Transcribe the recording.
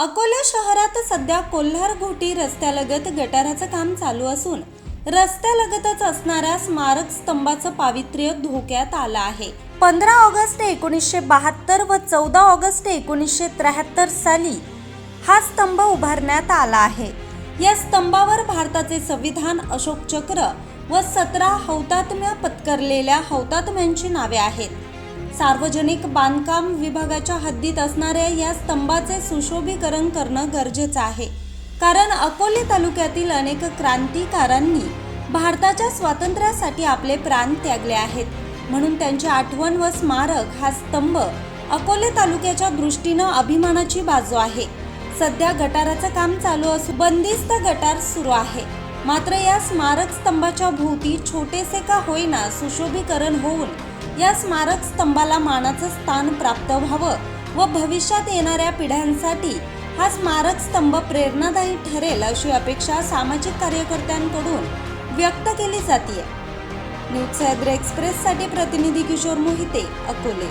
अकोला शहरात सध्या कोल्हार घोटी रस्त्यालगत गटाराचं काम चालू असून रस्त्यालगतच असणाऱ्या स्मारक स्तंभाचं पावित्र्य धोक्यात आलं आहे. पंधरा ऑगस्ट एकोणीसशे बहात्तर व चौदा ऑगस्ट एकोणीसशे त्र्याहत्तर साली हा स्तंभ उभारण्यात आला आहे. या स्तंभावर भारताचे संविधान अशोक चक्र व सतरा हौतात्म्य पत्करलेल्या हौतात्म्यांची नावे आहेत. सार्वजनिक बांधकाम विभागाच्या हद्दीत असणाऱ्या या स्तंभाचे सुशोभीकरण करणं गरजेचं आहे. कारण अकोले तालुक्यातील अनेक क्रांतिकारांनी भारताच्या स्वातंत्र्यासाठी आपले प्राण त्यागले आहेत. म्हणून त्यांची आठवण व स्मारक हा स्तंभ अकोले तालुक्याच्या दृष्टीनं अभिमानाची बाजू आहे. सध्या गटाराचं काम चालू असून बंदिस्त गटार सुरू आहे. मात्र या स्मारक स्तंभाच्या भोवती छोटेसे का होईना सुशोभीकरण होऊन या स्मारक स्तंभाला मानाचं स्थान प्राप्त व्हावं व भविष्यात येणाऱ्या पिढ्यांसाठी हा स्मारक स्तंभ प्रेरणादायी ठरेल अशी अपेक्षा सामाजिक कार्यकर्त्यांकडून व्यक्त केली जाते न्यूज सह्याद्री एक्सप्रेससाठी प्रतिनिधी किशोर मोहिते अकोले.